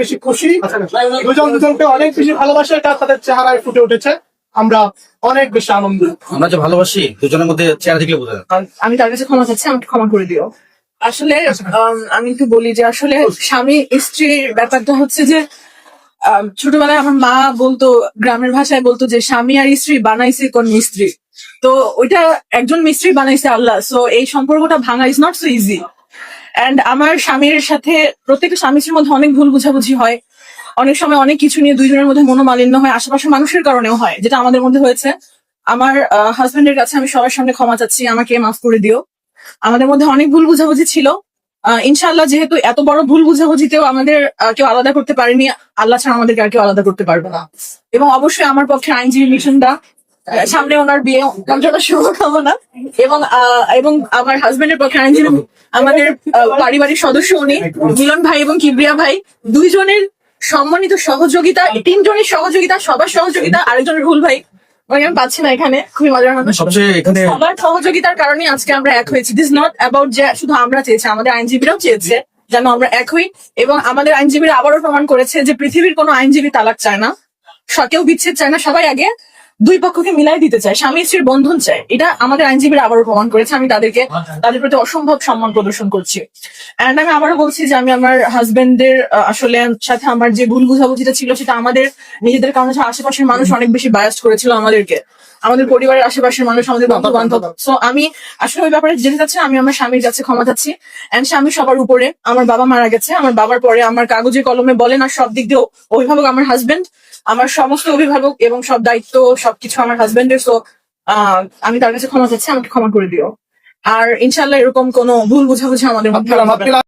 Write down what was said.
বেশি খুশি। দুজন দুজনকে অনেক বেশি ভালোবাসে এটা তাদের চেহারায় ফুটে উঠেছে। আমরা অনেক বেশি আনন্দ আমরা যে ভালোবাসি দুজনের মধ্যে চেহারা দেখলে বোঝা যায়। আমি তার কাছে ক্ষমা চাচ্ছি আমাকে ক্ষমা করে দিও। আসলে আম, আমি একটু বলি যে আসলে স্বামী স্ত্রীর ব্যাপারটা হচ্ছে যে ছোটবেলায় আমার মা বলতো গ্রামের ভাষায় বলতো যে স্বামী আর স্ত্রী বানাইছে কোন মিস্ত্রি। তো ওইটা একজন মিস্ত্রি বানাইছে আল্লাহ। সো এই সম্পর্কটা ভাঙা is not so easy and আমার স্বামীর সাথে প্রত্যেকটা স্বামী স্ত্রীর মধ্যে অনেক ভুল বুঝাবুঝি হয়। অনেক সময় অনেক কিছু নিয়ে দুইজনের মধ্যে মনোমালিন্য হয় আশেপাশের মানুষের কারণেও হয় যেটা আমাদের মধ্যে হয়েছে। আমার হাজবেন্ডের কাছে আমি সবার সামনে ক্ষমা চাচ্ছি আমাকে মাফ করে দিও। আমাদের মধ্যে অনেক ভুল বুঝাবুঝি ছিল। আহ, ইনশাআল্লাহ যেহেতু এত বড় ভুল বুঝাবুঝিতেও আমাদের কেউ আলাদা করতে পারেনি আল্লাহ ছাড়া আমাদেরকে আর কেউ আলাদা করতে পারবে না। এবং অবশ্যই আমার পক্ষে আইনজীবী মিশনটা সামনে ওনার বিয়ে ওনার জন্য শুভকামনা। এবং এবং আমার হাজবেন্ডের পক্ষে আইনজীবী আমাদের পারিবারিক সদস্য উনি মিলন ভাই এবং কিবরিয়া ভাই। দুইজনের সম্মানিত সহযোগিতা তিনজনের সহযোগিতা সবার সহযোগিতা আরেকজনের ভুল ভাই। মানে আমি পাচ্ছি না এখানে খুবই মজার এখানে সবার সহযোগিতার কারণে আজকে আমরা এক হয়েছি। দিস নট অ্যাবাউট যে শুধু আমরা চেয়েছি আমাদের আইনজীবীরাও চেয়েছে যেন আমরা এক হই। এবং আমাদের আইনজীবীরা আবারও প্রমাণ করেছে যে পৃথিবীর কোনো আইনজীবী তালাক চায় না কেউ বিচ্ছেদ চায় না সবাই আগে। দুই পক্ষকে মিলাই দিতে চায়, স্বামী স্ত্রীর বন্ধন চায়। এটা আমাদের আইনজীবীরা আবারও প্রমাণ করেছে। আমি তাদেরকে, তাদের প্রতি অসম্ভব সম্মান প্রদর্শন করছি। অ্যান্ড আমি আবারও বলছি যে আমি আমার হাজবেন্ডের আসলে সাথে আমার যে ভুল বুঝাবুঝিটা ছিল সেটা আমাদের, নিজেদের কারণে আশেপাশের মানুষ অনেক বেশি বায়াস করেছিল আমাদেরকে। আমাদের পরিবারের আশেপাশের মানুষ আমাদের বন্ধু বান্ধব সো আমি আসলে ওই ব্যাপারে যেতে চাচ্ছি আমি আমার স্বামীর কাছে ক্ষমা চাচ্ছি। এন্ড স্বামী সবার উপরে আমার বাবা মারা গেছে আমার বাবার পরে আমার কাগজে কলমে বলেন আর সব দিক দিয়ে অভিভাবক আমার হাজবেন্ড আমার সমস্ত অভিভাবক এবং সব দায়িত্ব সবকিছু আমার হাজবেন্ডের সো আমি তার কাছে ক্ষমা চাচ্ছি আমাকে ক্ষমা করে দিও। আর ইনশাল্লাহ এরকম কোনো ভুল বুঝাবুঝি আমাদের মধ্যে।